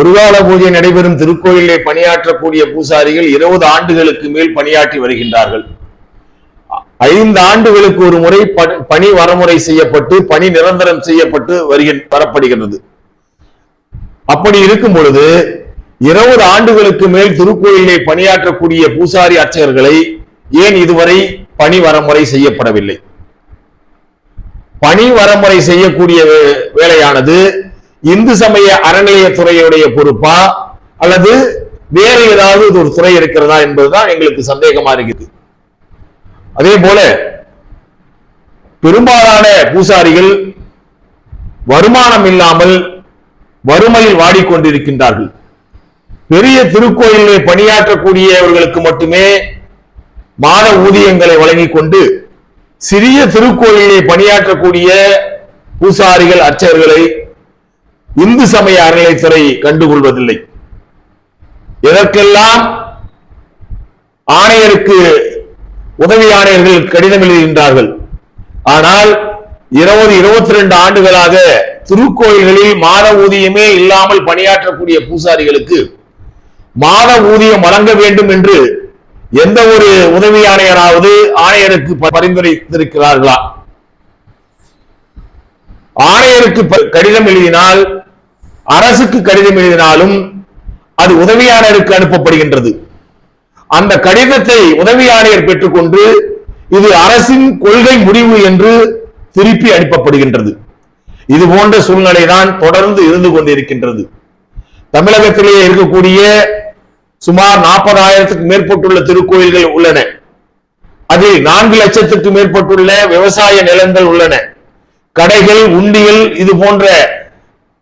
ஒருகால பூஜை நடைபெறும் திருக்கோயிலே பணியாற்றக்கூடிய பூசாரிகள் இருபது ஆண்டுகளுக்கு மேல் பணியாற்றி வருகின்றார்கள். ஐந்து ஆண்டுகளுக்கு ஒரு முறை பணி- வரமுறை செய்யப்பட்டு பணி நிரந்தரம் செய்யப்பட்டு வருகின்ற வரப்படுகிறது அப்படி இருக்கும் பொழுது இருபது ஆண்டுகளுக்கு மேல் திருக்கோயிலே பணியாற்றக்கூடிய பூசாரி அர்ச்சகர்களை ஏன் இதுவரை பணி வரமுறை செய்யப்படவில்லை? பணி வரமுறை செய்யக்கூடிய வேலையானது இந்து சமய அறநிலையத்துறையுடைய பொறுப்பா? அல்லது வேறு ஏதாவது ஒரு துறை இருக்கிறதா என்பதுதான் எங்களுக்கு சந்தேகமா இருக்குது. அதே போல பெரும்பாலான பூசாரிகள் வருமானம் இல்லாமல் வறுமையில் வாடிக்கொண்டிருக்கின்றார்கள். பெரிய திருக்கோயிலில் பணியாற்றக்கூடியவர்களுக்கு மட்டுமே மாத ஊதியங்களை வழங்கிக் கொண்டு சிறிய திருக்கோயிலே பணியாற்றக்கூடிய பூசாரிகள் அர்ச்சகர்களை இந்து சமய அறநிலைத்துறை கண்டுகொள்வதில்லை. எதற்கெல்லாம் ஆணையருக்கு உதவி ஆணையர்கள் கடிதம் எழுதுகின்றார்கள். ஆனால் இருபது இருபத்தி ரெண்டு ஆண்டுகளாக திருக்கோயில்களில் மாத ஊதியமே இல்லாமல் பணியாற்றக்கூடிய பூசாரிகளுக்கு மாத ஊதியம் வழங்க வேண்டும் என்று எந்த ஒரு உதவி ஆணையராவது ஆணையருக்கு பரிந்துரைத்திருக்கிறார்களா? ஆணையருக்கு ப- கடிதம் எழுதினால் அரசுக்கு கடிதம் எழுதினாலும் அது உதவியாளருக்கு அனுப்பப்படுகின்றது. அந்த கடிதத்தை உதவியாளர் பெற்றுக்கொண்டு இது அரசின் கொள்கை முடிவு என்று திருப்பி அனுப்பப்படுகின்றது. இது போன்ற சூழ்நிலை தான் தொடர்ந்து இருந்து கொண்டிருக்கின்றது. தமிழகத்திலேயே இருக்கக்கூடிய சுமார் நாற்பதாயிரத்துக்கு மேற்பட்டுள்ள திருக்கோயில்கள் உள்ளன. அதில் நான்கு லட்சத்துக்கு மேற்பட்டுள்ள விவசாய நிலங்கள் உள்ளன. கடைகள் உண்டியல் இது போன்ற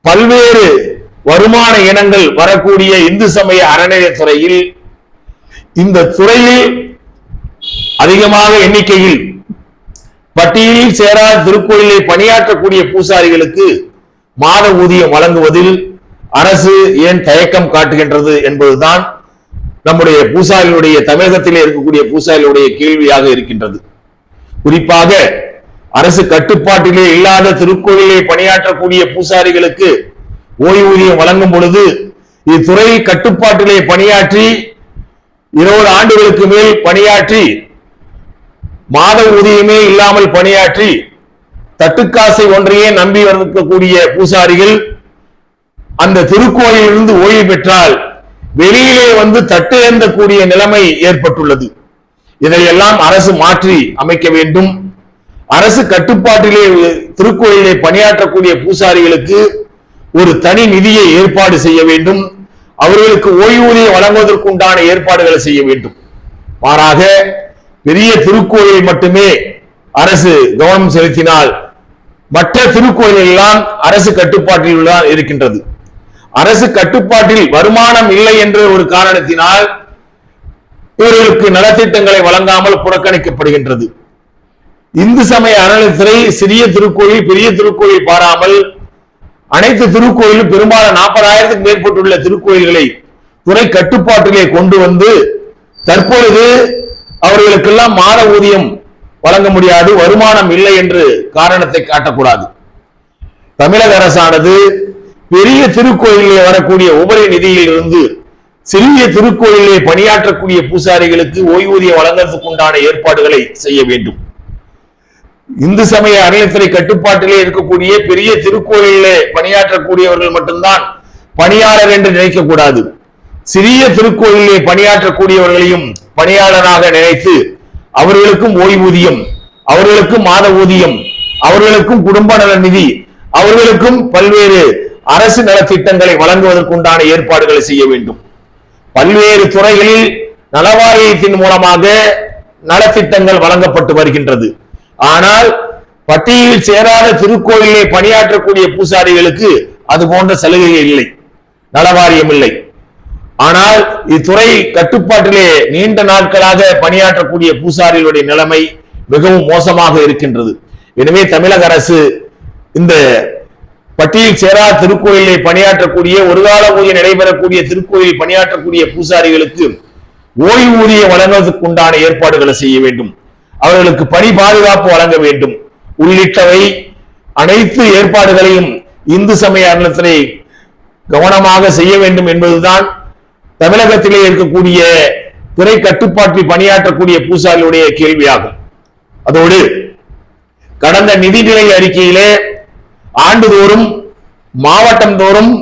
பல்வேறு வருமான இனங்கள் வரக்கூடிய இந்து சமய அறநிலையத்துறையில் இந்த துறையில் அதிகமாக எண்ணிக்கையில் பட்டியலில் சேரா திருக்கோயிலை பணியாற்றக்கூடிய பூசாரிகளுக்கு மாத ஊதியம் வழங்குவதில் அரசு ஏன் தயக்கம் காட்டுகின்றது என்பதுதான் நம்முடைய பூசாரிகளுடைய தமிழகத்திலே இருக்கக்கூடிய பூசாரிகளுடைய கேள்வியாக இருக்கின்றது. குறிப்பாக அரசு கட்டுப்பாட்டிலே இல்லாத திருக்கோயிலே பணியாற்றக்கூடிய பூசாரிகளுக்கு ஓய்வூதியம் வழங்கும் பொழுது இத்துறை கட்டுப்பாட்டிலே பணியாற்றி இருபது ஆண்டுகளுக்கு மேல் பணியாற்றி மாத ஊதியமே இல்லாமல் பணியாற்றி தட்டுக்காசை ஒன்றையே நம்பி வந்திருக்கக்கூடிய பூசாரிகள் அந்த திருக்கோயிலிருந்து ஓய்வு பெற்றால் வெளியிலே வந்து தட்டு கூடிய நிலைமை ஏற்பட்டுள்ளது. இதையெல்லாம் அரசு மாற்றி அமைக்க வேண்டும். அரசு கட்டுப்பாட்டிலே திருக்கோயிலே பணியாற்றக்கூடிய பூசாரிகளுக்கு ஒரு தனி நிதியை ஏற்பாடு செய்ய வேண்டும். அவர்களுக்கு ஓய்வூதியம் வழங்குவதற்குண்டான ஏற்பாடுகளை செய்ய வேண்டும். மாறாக பெரிய திருக்கோயிலை மட்டுமே அரசு கவனம் செலுத்தினால் மற்ற திருக்கோயில்கள் எல்லாம் அரசு கட்டுப்பாட்டில் தான் இருக்கின்றது. அரசு கட்டுப்பாட்டில் வருமானம் இல்லை என்ற ஒரு காரணத்தினால் இவர்களுக்கு நலத்திட்டங்களை வழங்காமல் புறக்கணிக்கப்படுகின்றது. இந்து சமய அறநிலைத்துறை சிறிய திருக்கோயில் பெரிய திருக்கோயில் பாராமல் அனைத்து திருக்கோயிலும் பெரும்பாலும் நாற்பதாயிரத்துக்கு மேற்பட்டுள்ள திருக்கோயில்களை துறை கட்டுப்பாட்டிலே கொண்டு வந்து தற்பொழுது அவர்களுக்கெல்லாம் மாத ஊதியம் வழங்க முடியாது வருமானம் இல்லை என்று காரணத்தை காட்டக்கூடாது. தமிழக அரசானது பெரிய திருக்கோயிலே வரக்கூடிய உபரி நிதியில் இருந்து சிறிய திருக்கோயிலே பணியாற்றக்கூடிய பூசாரிகளுக்கு ஓய்வூதியம் வழங்குவதற்குண்டான ஏற்பாடுகளை செய்ய வேண்டும். இந்து சமய அறநிலைத்துறை கட்டுப்பாட்டிலே இருக்கக்கூடிய பெரிய திருக்கோயிலே பணியாற்றக்கூடியவர்கள் மட்டும்தான் பணியாளர் என்று நினைக்க கூடாது. சிறிய திருக்கோயிலே பணியாற்றக்கூடியவர்களையும் பணியாளராக நினைத்து அவர்களுக்கும் ஓய்வூதியம் அவர்களுக்கும் மாத ஊதியம் அவர்களுக்கும் குடும்ப நல நிதி அவர்களுக்கும் பல்வேறு அரசு நலத்திட்டங்களை வழங்குவதற்குண்டான ஏற்பாடுகளை செய்ய வேண்டும். பல்வேறு துறைகளில் நலவாரியத்தின் மூலமாக நலத்திட்டங்கள் வழங்கப்பட்டு வருகின்றது. ஆனால் பட்டியலில் சேராத திருக்கோயிலே பணியாற்றக்கூடிய பூசாரிகளுக்கு அது போன்ற சலுகைகள் இல்லை நலவாரியம் இல்லை. ஆனால் இத்துறை கட்டுப்பாட்டிலே நீண்ட நாட்களாக பணியாற்றக்கூடிய பூசாரிகளுடைய நிலைமை மிகவும் மோசமாக இருக்கின்றது. எனவே தமிழக அரசு இந்த பட்டியல் சேரா திருக்கோயிலை பணியாற்றக்கூடிய ஒரு கால ஊதியம் நடைபெறக்கூடிய திருக்கோயில் பணியாற்றக்கூடிய பூசாரிகளுக்கு ஓய்வூதியம் வழங்குவதற்குண்டான ஏற்பாடுகளை செய்ய வேண்டும். அவர்களுக்கு பணி பாதுகாப்பு வழங்க வேண்டும். உள்ளிட்டவை அனைத்து ஏற்பாடுகளையும் இந்து சமய அறநிலையத்துறை கவனமாக செய்ய வேண்டும் என்பதுதான் தமிழகத்திலே இருக்கக்கூடிய துறை கட்டுப்பாட்டில் பணியாற்றக்கூடிய பூசாரிகளுடைய கேள்வியாகும். அதோடு கடந்த நிதிநிலை அறிக்கையிலே ஆண்டுதோறும் மாவட்டம் தோறும்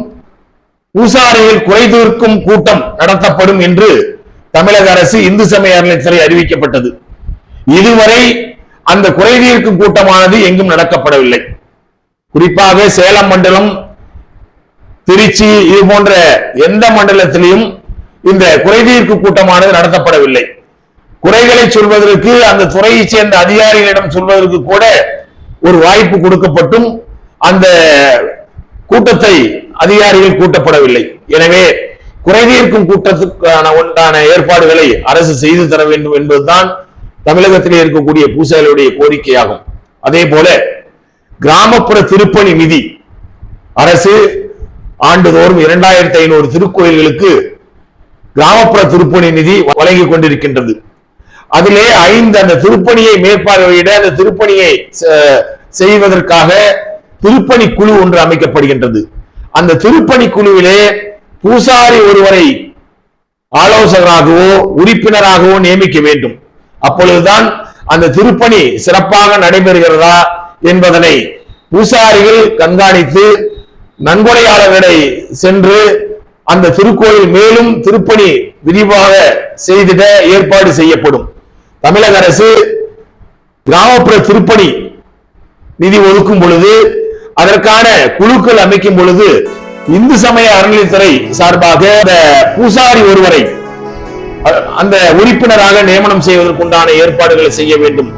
பூசாரிகள் குறைதீர்க்கும் கூட்டம் நடத்தப்படும் என்று தமிழக அரசு இந்து சமய அறநிலையத்துறை அறிவிக்கப்பட்டது. இதுவரை அந்த குறைதீர்க்கும் கூட்டமானது எங்கும் நடக்கப்படவில்லை. குறிப்பாக சேலம் மண்டலம் திருச்சி இது போன்ற எந்த மண்டலத்திலையும் இந்த குறைதீர்ப்பு கூட்டமானது நடத்தப்படவில்லை. குறைகளை சொல்வதற்கு அந்த துறையை சேர்ந்த அதிகாரிகளிடம் சொல்வதற்கு கூட ஒரு வாய்ப்பு கொடுக்கப்பட்டும். அந்த கூட்டத்தை அதிகாரிகள் கூட்டப்படவில்லை. எனவே குறைதீர்க்கும் கூட்டத்துக்கான உண்டான ஏற்பாடுகளை அரசு செய்து தர வேண்டும் என்பதுதான் தமிழகத்திலே இருக்கக்கூடிய பூசாரிகளுடைய கோரிக்கையாகும். அதே போல கிராமப்புற திருப்பணி நிதி. அரசு ஆண்டுதோறும் இரண்டாயிரத்தி ஐநூறு திருக்கோயில்களுக்கு கிராமப்புற திருப்பணி நிதி வழங்கி கொண்டிருக்கின்றது. அதிலே ஐந்து அந்த திருப்பணியை மேற்பார்வையிட அந்த திருப்பணியை செய்வதற்காக திருப்பணி குழு ஒன்று அமைக்கப்படுகின்றது. அந்த திருப்பணி குழுவிலே பூசாரி ஒருவரை ஆலோசகராகவோ உறுப்பினராகவோ நியமிக்க வேண்டும். அப்பொழுதுதான் அந்த திருப்பணி சிறப்பாக நடைபெறுகிறதா என்பதனை பூசாரிகள் கண்காணித்து நன்கொடையாளர்களை சென்று அந்த திருக்கோயில் மேலும் திருப்பணி விரிவாக செய்திட ஏற்பாடு செய்யப்படும். தமிழக அரசு கிராமப்புற திருப்பணி நிதி ஒதுக்கும் பொழுது அதற்கான குழுக்கள் அமைக்கும் பொழுது இந்து சமய அறநிலைத்துறை சார்பாக அந்த பூசாரி ஒருவரை அந்த உறுப்பினராக நியமனம் செய்வதற்குண்டான ஏற்பாடுகளை செய்ய வேண்டும்.